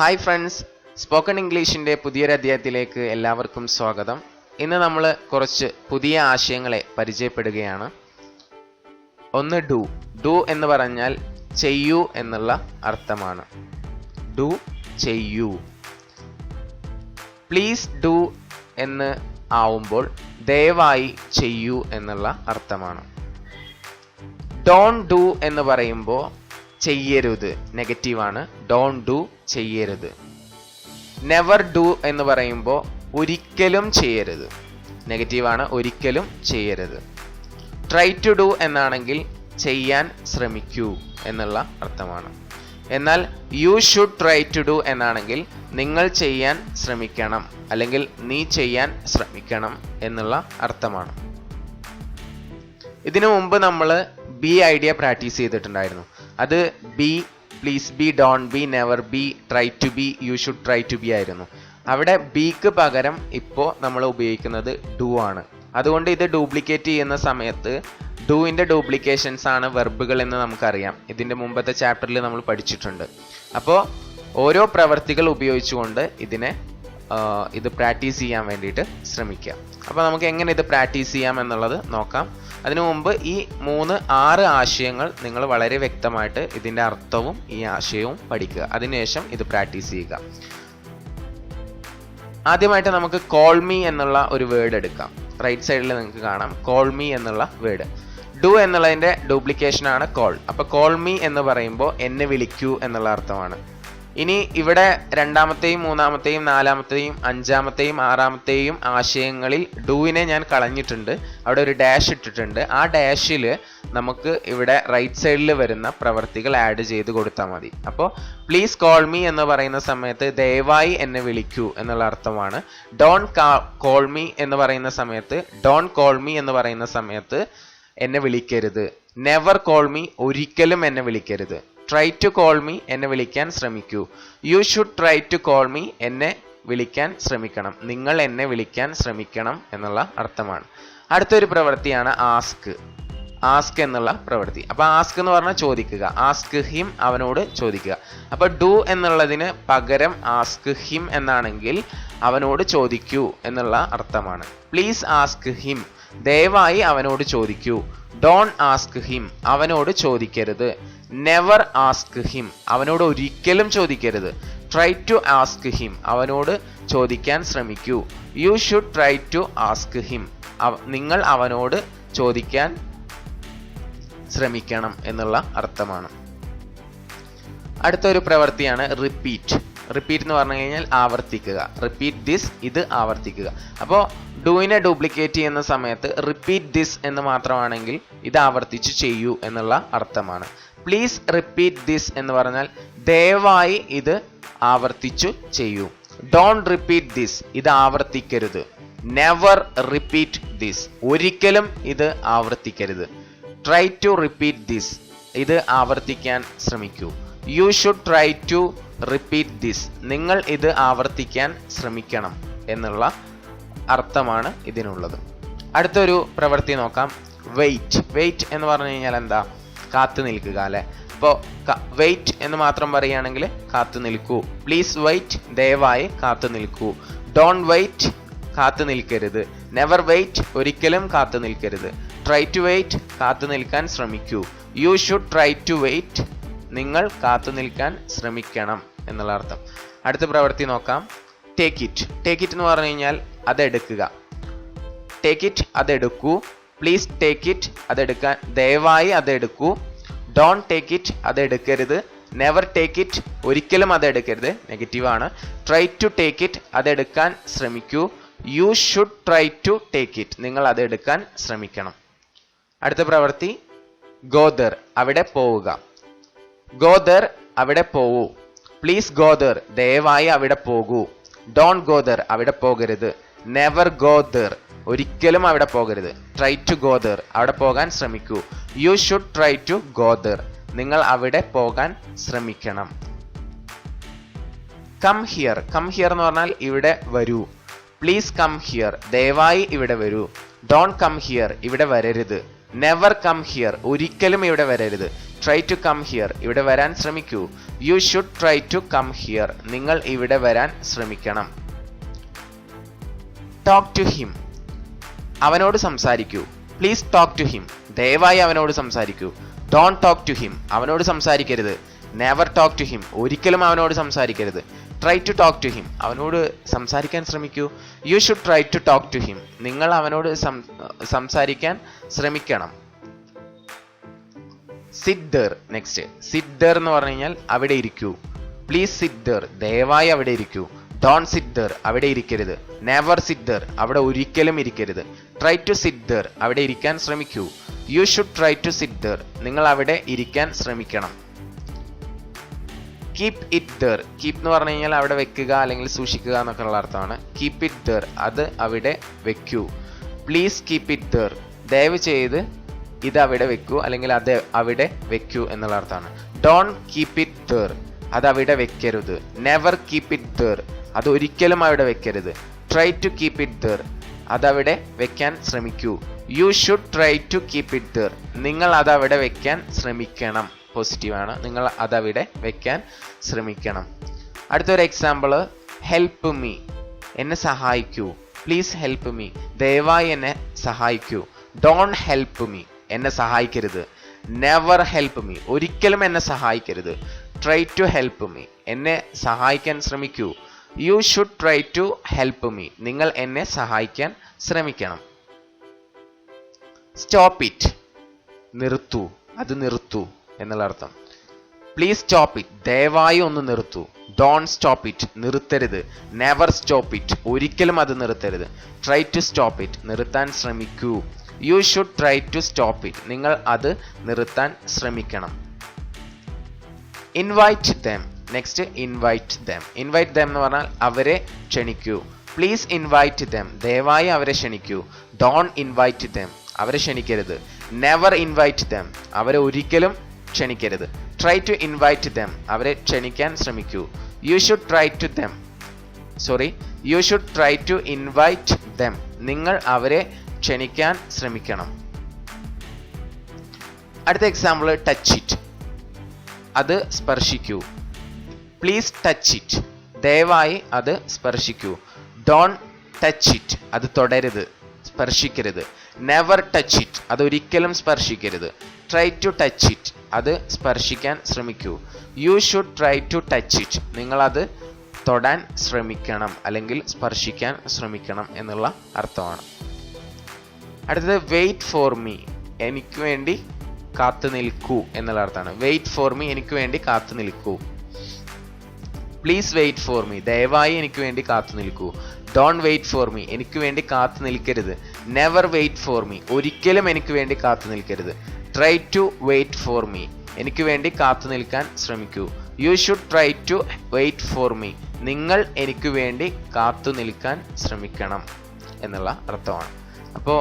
Hi friends spoken ഇംഗ്ലീഷിന്റെ പുതിയൊരു അധ്യായത്തിലേക്ക് എല്ലാവർക്കും സ്വാഗതം. ഇന്ന് നമ്മൾ കുറച്ച് പുതിയ ആശയങ്ങളെ പരിചയപ്പെടുകയാണ്. ഒന്ന് ഡു ഡു എന്ന് പറഞ്ഞാൽ ചെയ്യൂ എന്നുള്ള അർത്ഥമാണ്. ഡു ചെയ്യൂ. പ്ലീസ് ഡു എന്ന് ആവുമ്പോൾ ദയവായി ചെയ്യൂ എന്നുള്ള അർത്ഥമാണ്. ഡോൺ ഡു എന്ന് പറയുമ്പോൾ ചെയ്യരുത്. നെഗറ്റീവാണ്. ഡോൺ ഡു ചെയ്യരുത്. നെവർ ഡു എന്ന് പറയുമ്പോൾ ഒരിക്കലും ചെയ്യരുത്. നെഗറ്റീവാണ്. ഒരിക്കലും ചെയ്യരുത്. ട്രൈ ടു ഡു എന്നാണെങ്കിൽ ചെയ്യാൻ ശ്രമിക്കൂ എന്നുള്ള അർത്ഥമാണ്. എന്നാൽ you should try to do എന്നാണെങ്കിൽ നിങ്ങൾ ചെയ്യാൻ ശ്രമിക്കണം. അല്ലെങ്കിൽ നീ ചെയ്യാൻ ശ്രമിക്കണം എന്നുള്ള അർത്ഥമാണ്. ഇതിനു മുമ്പ് നമ്മൾ ബി ഐഡിയ പ്രാക്ടീസ് ചെയ്തിട്ടുണ്ടായിരുന്നു. അത് be please be don't be never be try to be you should try to be ആയിരുന്നു. അവിടെ ബിക്ക് പകരം ഇപ്പോൾ നമ്മൾ ഉപയോഗിക്കുന്നത് ഡു ആണ്. അതുകൊണ്ട് ഇത് ഡ്യൂപ്ലിക്കേറ്റ് ചെയ്യുന്ന സമയത്ത് ഡൂവിന്റെ ഡ്യൂപ്ലിക്കേഷൻസ് ആണ് വെർബുകൾ എന്ന് നമുക്കറിയാം. ഇതിന്റെ മുമ്പത്തെ ചാപ്റ്ററിൽ നമ്മൾ പഠിച്ചിട്ടുണ്ട്. അപ്പോൾ ഓരോ പ്രവർത്തികൾ ഉപയോഗിച്ചുകൊണ്ട് ഇതിനെ ഇത് പ്രാക്ടീസ് ചെയ്യാൻ വേണ്ടിയിട്ട് ശ്രമിക്കുക അപ്പോൾ നമുക്ക് എങ്ങനെ ഇത് പ്രാക്ടീസ് ചെയ്യാം എന്നുള്ളത് നോക്കാം. അതിനു മുമ്പ് ഈ മൂന്ന് ആറ് ആശയങ്ങൾ നിങ്ങൾ വളരെ വ്യക്തമായിട്ട് ഇതിന്റെ അർത്ഥവും ഈ ആശയവും പഠിക്കുക. അതിനുശേഷം ഇത് പ്രാക്ടീസ് ചെയ്യുക. ആദ്യമായിട്ട് നമുക്ക് കോൾ മീ എന്നുള്ള ഒരു വേർഡ് എടുക്കാം. റൈറ്റ് സൈഡിൽ നിങ്ങൾക്ക് കാണാം. കോൾ മീ എന്നുള്ള വേർഡ് ഡു എന്നുള്ളതിന്റെ ഡ്യൂപ്ലിക്കേഷനാണ് കോൾ അപ്പോൾ കോൾ മീ എന്ന് പറയുമ്പോൾ എന്നെ വിളിക്കൂ എന്നുള്ള അർത്ഥമാണ്. ഇനി ഇവിടെ രണ്ടാമത്തെയും മൂന്നാമത്തെയും നാലാമത്തെയും അഞ്ചാമത്തെയും ആറാമത്തെയും ആശയങ്ങളിൽ ഡൂവിനെ ഞാൻ കളഞ്ഞിട്ടുണ്ട്. അവിടെ ഒരു ഡാഷ് ഇട്ടിട്ടുണ്ട്. ആ ഡാഷിൽ നമുക്ക് ഇവിടെ റൈറ്റ് സൈഡിൽ വരുന്ന പ്രവർത്തികൾ ആഡ് ചെയ്ത് കൊടുത്താൽ മതി. അപ്പോൾ പ്ലീസ് കോൾ മീ എന്ന് പറയുന്ന സമയത്ത് ദയവായി എന്നെ വിളിക്കൂ എന്നുള്ള അർത്ഥമാണ്. ഡോൺ കോൾ മീ എന്ന് പറയുന്ന സമയത്ത് ഡോൺ കോൾ മീ എന്ന് പറയുന്ന സമയത്ത് എന്നെ വിളിക്കരുത്. നെവർ കോൾ മീ ഒരിക്കലും എന്നെ വിളിക്കരുത്. ട്രൈ ടു കോൾ മീ എന്നെ വിളിക്കാൻ ശ്രമിക്കൂ. You should try to call me എന്നെ വിളിക്കാൻ ശ്രമിക്കണം. നിങ്ങൾ എന്നെ വിളിക്കാൻ ശ്രമിക്കണം എന്നുള്ള അർത്ഥമാണ്. അടുത്തൊരു പ്രവൃത്തിയാണ് ആസ്ക് ആസ്ക് എന്നുള്ള പ്രവൃത്തി. അപ്പൊ ആസ്ക് എന്ന് പറഞ്ഞാൽ ചോദിക്കുക. ആസ്ക് ഹിം അവനോട് ചോദിക്കുക. അപ്പൊ ഡു എന്നുള്ളതിന് പകരം ആസ്ക് ഹിം എന്നാണെങ്കിൽ അവനോട് ചോദിക്കൂ എന്നുള്ള അർത്ഥമാണ്. പ്ലീസ് ആസ്ക് ഹിം ദയവായി അവനോട് ചോദിക്കൂ. ഡോൺ ആസ്ക് ഹിം അവനോട് ചോദിക്കരുത്. നെവർ ആസ്ക് ഹിം അവനോട് ഒരിക്കലും ചോദിക്കരുത്. ട്രൈ ടു ആസ്ക് ഹിം അവനോട് ചോദിക്കാൻ ശ്രമിക്കൂ. You should try to ask him നിങ്ങൾ അവനോട് ചോദിക്കാൻ ശ്രമിക്കണം എന്നുള്ള അർത്ഥമാണ്. അടുത്തൊരു പ്രവൃത്തിയാണ് റിപ്പീറ്റ് റിപ്പീറ്റ് എന്ന് പറഞ്ഞു കഴിഞ്ഞാൽ ആവർത്തിക്കുക. റിപ്പീറ്റ് ദിസ് ഇത് ആവർത്തിക്കുക. അപ്പോൾ ഡൂയിനെ ഡ്യൂപ്ലിക്കേറ്റ് ചെയ്യുന്ന സമയത്ത് റിപ്പീറ്റ് ദിസ് എന്ന് മാത്രമാണെങ്കിൽ ഇത് ആവർത്തിച്ച് ചെയ്യൂ എന്നുള്ള അർത്ഥമാണ്. പ്ലീസ് റിപ്പീറ്റ് ദിസ് എന്ന് പറഞ്ഞാൽ ദയവായി ഇത് ആവർത്തിച്ചു ചെയ്യൂ. ഡോൺ റിപ്പീറ്റ് ദിസ് ഇത് ആവർത്തിക്കരുത്. നെവർ റിപ്പീറ്റ് ദിസ് ഒരിക്കലും ഇത് ആവർത്തിക്കരുത്. ട്രൈ ടു റിപ്പീറ്റ് ദിസ് ഇത് ആവർത്തിക്കാൻ ശ്രമിക്കൂ. You should try to repeat this നിങ്ങൾ ഇത് ആവർത്തിക്കാൻ ശ്രമിക്കണം എന്നുള്ള അർത്ഥമാണ് ഇതിനുള്ളത്. അടുത്തൊരു പ്രവൃത്തി നോക്കാം. വെയിറ്റ് വെയിറ്റ് എന്ന് പറഞ്ഞു കഴിഞ്ഞാൽ എന്താ? കാത്തു നിൽക്കുക അല്ലെ? അപ്പോൾ വെയിറ്റ് എന്ന് മാത്രം പറയുകയാണെങ്കിൽ കാത്തു നിൽക്കൂ. പ്ലീസ് വെയിറ്റ് ദയവായി കാത്തു നിൽക്കൂ. ഡോൺ വെയിറ്റ് കാത്തു നിൽക്കരുത്. നെവർ വെയിറ്റ് ഒരിക്കലും കാത്തു നിൽക്കരുത്. ട്രൈ ടു വെയിറ്റ് കാത്തു നിൽക്കാൻ ശ്രമിക്കൂ. You should try to wait നിങ്ങൾ കാത്തു നിൽക്കാൻ ശ്രമിക്കണം എന്നുള്ള അർത്ഥം. അടുത്ത പ്രവൃത്തി നോക്കാം. ടേക്ക് ഇറ്റ് ടേക്ക് ഇറ്റ് എന്ന് പറഞ്ഞു കഴിഞ്ഞാൽ അതെടുക്കുക. ടേക്ക് ഇറ്റ് അതെടുക്കൂ. പ്ലീസ് ടേക്ക് ഇറ്റ് അതെടുക്കാൻ ദയവായി അതെടുക്കൂ. ഡോൺ ടേക്ക് ഇറ്റ് അതെടുക്കരുത്. നെവർ ടേക്ക് ഇറ്റ് ഒരിക്കലും അതെടുക്കരുത്. നെഗറ്റീവാണ് ട്രൈ ടു ടേക്ക് ഇറ്റ് അതെടുക്കാൻ ശ്രമിക്കൂ. You should try to take it നിങ്ങൾ അതെടുക്കാൻ ശ്രമിക്കണം. അടുത്ത പ്രവൃത്തി ഗോദർ അവിടെ പോവുക. ഗോദർ അവിടെ പോവൂ. പ്ലീസ് ഗോദർ ദയവായി അവിടെ പോകൂ. ഡോൺ ഗോദർ അവിടെ പോകരുത്. നെവർ ഗോദർ ഒരിക്കലും അവിടെ പോകരുത്. ട്രൈ ടു ഗോദർ അവിടെ പോകാൻ ശ്രമിക്കൂ. You should try to go there നിങ്ങൾ അവിടെ പോകാൻ ശ്രമിക്കണം. കം ഹിയർ കം ഹിയർ എന്ന് പറഞ്ഞാൽ ഇവിടെ വരൂ. പ്ലീസ് കം ഹിയർ ദയവായി ഇവിടെ വരൂ. ഡോൺ കം ഹിയർ ഇവിടെ വരരുത്. നെവർ കം ഹിയർ ഒരിക്കലും ഇവിടെ വരരുത്. ട്രൈ ടു കം ഹിയർ ഇവിടെ വരാൻ ശ്രമിക്കൂ. You should try to come here നിങ്ങൾ ഇവിടെ വരാൻ ശ്രമിക്കണം. ടോക്ക് ടു ഹിം അവനോട് സംസാരിക്കൂ. പ്ലീസ് ടോക്ക് ടു ഹിം ദയവായി അവനോട് സംസാരിക്കൂ. ഡോൺ ടോക്ക് ടു ഹിം അവനോട് സംസാരിക്കരുത്. നെവർ ടോക്ക് ടു ഹിം ഒരിക്കലും അവനോട് സംസാരിക്കരുത്. Try to talk to him അവനോട് സംസാരിക്കാൻ ശ്രമിക്കൂ. You should try to talk to him നിങ്ങൾ അവനോട് സംസാരിക്കാൻ ശ്രമിക്കണം. സിദ്ദർ നെക്സ്റ്റ് സിദ്ദർ എന്ന് പറഞ്ഞു കഴിഞ്ഞാൽ അവിടെ ഇരിക്കൂ. പ്ലീസ് സിദ്ദർ ദയവായി അവിടെ ഇരിക്കൂ. ഡോൺ സിദ്ദർ അവിടെ ഇരിക്കരുത്. നെവർ സിദ്ദർ അവിടെ ഒരിക്കലും ഇരിക്കരുത്. ട്രൈ ടു സിദ്ദർ അവിടെ ഇരിക്കാൻ ശ്രമിക്കൂ. You should try to sit there നിങ്ങൾ അവിടെ ഇരിക്കാൻ ശ്രമിക്കണം. കീപ് ഇറ്റ് ദർ കീപ് എന്ന് പറഞ്ഞു കഴിഞ്ഞാൽ അവിടെ വെക്കുക അല്ലെങ്കിൽ സൂക്ഷിക്കുക എന്നൊക്കെ ഉള്ള അർത്ഥമാണ്. കീപ് ഇറ്റ് ദർ അത് അവിടെ വെക്കൂ. പ്ലീസ് കീപ് ഇറ്റ് ദർ ദയവ് ചെയ്ത് ഇത് അവിടെ വെക്കൂ അല്ലെങ്കിൽ അത് അവിടെ വെക്കൂ എന്നുള്ള അർത്ഥമാണ്. ഡോൺ കീപ് ഇറ്റ് ദർ അത് അവിടെ വെക്കരുത്. നെവർ കീപ് ഇറ്റ് ദർ അത് ഒരിക്കലും അവിടെ വെക്കരുത്. Try to keep it there അതവിടെ വെക്കാൻ ശ്രമിക്കൂ. You should try to keep it there നിങ്ങൾ അതവിടെ വെക്കാൻ ശ്രമിക്കണം. പോസിറ്റീവാണ് നിങ്ങൾ അതവിടെ വെക്കാൻ ശ്രമിക്കണം. അടുത്തൊരു എക്സാമ്പിൾ ഹെൽപ്പ് മീ എന്നെ സഹായിക്കൂ. പ്ലീസ് ഹെൽപ്പ് മീ ദയവായി എന്നെ സഹായിക്കൂ. ഡോൺ ഹെൽപ്പ് മീ എന്നെ സഹായിക്കരുത്. നെവർ ഹെൽപ്പ് മീ ഒരിക്കലും എന്നെ സഹായിക്കരുത്. ട്രൈ ടു ഹെൽപ്പ് മീ എന്നെ സഹായിക്കാൻ ശ്രമിക്കൂ. You should try to help me നിങ്ങൾ എന്നെ സഹായിക്കാൻ ശ്രമിക്കണം. സ്റ്റോപ്പ് ഇറ്റ് നിർത്തൂ. അത് നിർത്തൂ എന്നുള്ള അർത്ഥം. പ്ലീസ് സ്റ്റോപ്പ് ഇറ്റ് ദയവായി ഒന്ന് നിർത്തൂ. ഡോൺ സ്റ്റോപ്പ് ഇറ്റ് നിർത്തരുത്. നെവർ സ്റ്റോപ്പ് ഇറ്റ് ഒരിക്കലും അത് നിർത്തരുത്. ട്രൈ ടു സ്റ്റോപ്പ് ഇറ്റ് നിർത്താൻ ശ്രമിക്കൂ. You should try to stop it നിങ്ങൾ അത് നിർത്താൻ ശ്രമിക്കണം. Invite them next invite them invite them എന്ന് പറഞ്ഞാൽ അവരെ ക്ഷണിക്കൂ. പ്ലീസ് ഇൻവൈറ്റ് ദം ദയവായി അവരെ ക്ഷണിക്കൂ. ഡോൺ ഇൻവൈറ്റ് ദം അവരെ ക്ഷണിക്കരുത്. നെവർ ഇൻവൈറ്റ് ദം അവരെ ഒരിക്കലും ക്ഷണിക്കരുത്. ട്രൈ ടു ഇൻവൈറ്റ് ദം അവരെ ക്ഷണിക്കാൻ ശ്രമിക്കൂ. You should try to them sorry you should try to invite them നിങ്ങൾ അവരെ ക്ഷണിക്കാൻ ശ്രമിക്കണം. അടുത്ത എക്സാമ്പിൾ ടച്ച് ഇറ്റ് അത് സ്പർശിക്കൂ. പ്ലീസ് ടച്ച് ഇറ്റ് ദയവായി അത് സ്പർശിക്കൂ. ഡോൺ ടച്ച് ഇറ്റ് അത് തുടരുത് സ്പർശിക്കരുത്. നെവർ ടച്ച് ഇറ്റ് അത് ഒരിക്കലും സ്പർശിക്കരുത്. ട്രൈ ടു ടച്ച് ഇറ്റ് അത് സ്പർശിക്കാൻ ശ്രമിക്കൂ. You should try to touch it നിങ്ങളത് തൊടാൻ ശ്രമിക്കണം. അല്ലെങ്കിൽ സ്പർശിക്കാൻ ശ്രമിക്കണം എന്നുള്ള അർത്ഥമാണ്. അടുത്തത് വെയിറ്റ് ഫോർ മീ എനിക്ക് വേണ്ടി കാത്തു നിൽക്കൂ എന്നുള്ള അർത്ഥമാണ്. വെയിറ്റ് ഫോർ മീ എനിക്ക് വേണ്ടി കാത്തു നിൽക്കൂ. പ്ലീസ് വെയിറ്റ് ഫോർ മീ ദയവായി എനിക്ക് വേണ്ടി കാത്തു നിൽക്കൂ. ഡോൺ വെയിറ്റ് ഫോർ മീ എനിക്ക് വേണ്ടി കാത്തു നിൽക്കരുത്. നെവർ വെയിറ്റ് ഫോർ മീ ഒരിക്കലും എനിക്ക് വേണ്ടി കാത്തു നിൽക്കരുത്. Try to wait for me എനിക്ക് വേണ്ടി കാത്തു നിൽക്കാൻ ശ്രമിക്കൂ. You should try to wait for me നിങ്ങൾ എനിക്ക് വേണ്ടി കാത്തു നിൽക്കാൻ ശ്രമിക്കണം എന്നുള്ള അർത്ഥമാണ്. അപ്പോൾ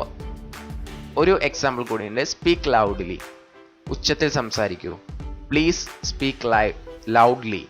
ഒരു എക്സാമ്പിൾ ഉണ്ട്. സ്പീക്ക് ലൗഡ്ലി ഉച്ചത്തിൽ സംസാരിക്കൂ. പ്ലീസ് സ്പീക്ക് ലൈ ലൗഡ്ലി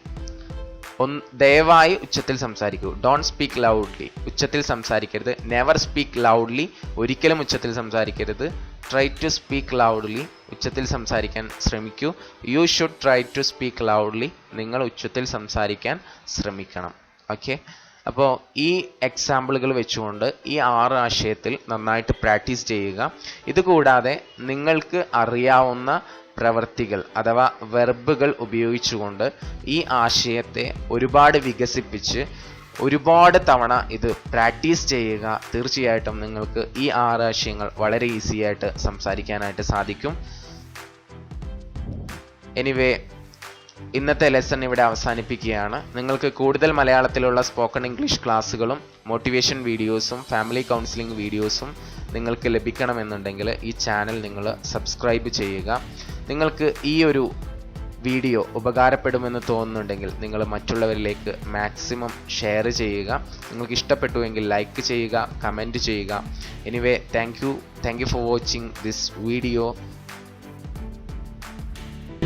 ഒന്ന് ദയവായി ഉച്ചത്തിൽ സംസാരിക്കൂ. ഡോണ്ട് സ്പീക്ക് ലൗഡ്ലി ഉച്ചത്തിൽ സംസാരിക്കരുത്. നെവർ സ്പീക്ക് ലൗഡ്ലി ഒരിക്കലും ഉച്ചത്തിൽ സംസാരിക്കരുത്. ട്രൈ ടു സ്പീക്ക് ലൗഡ്ലി ഉച്ചത്തിൽ സംസാരിക്കാൻ ശ്രമിക്കൂ. You should try to speak loudly നിങ്ങൾ ഉച്ചത്തിൽ സംസാരിക്കാൻ ശ്രമിക്കണം. ഓക്കെ അപ്പോൾ ഈ എക്സാമ്പിളുകൾ വെച്ചുകൊണ്ട് ഈ ആറ് ആശയത്തിൽ നന്നായിട്ട് പ്രാക്ടീസ് ചെയ്യുക. ഇതുകൂടാതെ നിങ്ങൾക്ക് അറിയാവുന്ന പ്രവർത്തികൾ അഥവാ വെർബുകൾ ഉപയോഗിച്ചുകൊണ്ട് ഈ ആശയത്തെ ഒരുപാട് വികസിപ്പിച്ച് ഒരുപാട് തവണ ഇത് പ്രാക്ടീസ് ചെയ്യുക തീർച്ചയായിട്ടും നിങ്ങൾക്ക് ഈ ആറ് ആശയങ്ങൾ വളരെ ഈസി ആയിട്ട് സംസാരിക്കാനായിട്ട് സാധിക്കും. എനിവേ ഇന്നത്തെ ലെസൺ ഇവിടെ അവസാനിപ്പിക്കുകയാണ്. നിങ്ങൾക്ക് കൂടുതൽ മലയാളത്തിലുള്ള സ്പോക്കൺ ഇംഗ്ലീഷ് ക്ലാസ്സുകളും മോട്ടിവേഷൻ വീഡിയോസും ഫാമിലി കൗൺസിലിംഗ് വീഡിയോസും നിങ്ങൾക്ക് ലഭിക്കണമെന്നുണ്ടെങ്കിൽ ഈ ചാനൽ നിങ്ങൾ സബ്സ്ക്രൈബ് ചെയ്യുക. നിങ്ങൾക്ക് ഈ ഒരു വീഡിയോ ഉപകാരപ്പെടുമെന്ന് തോന്നുന്നുണ്ടെങ്കിൽ നിങ്ങൾ മറ്റുള്ളവരിലേക്ക് മാക്സിമം ഷെയർ ചെയ്യുക. നിങ്ങൾക്ക് ഇഷ്ടപ്പെട്ടുവെങ്കിൽ ലൈക്ക് ചെയ്യുക കമന്റ് ചെയ്യുക. Anyway thank you thank you for watching this video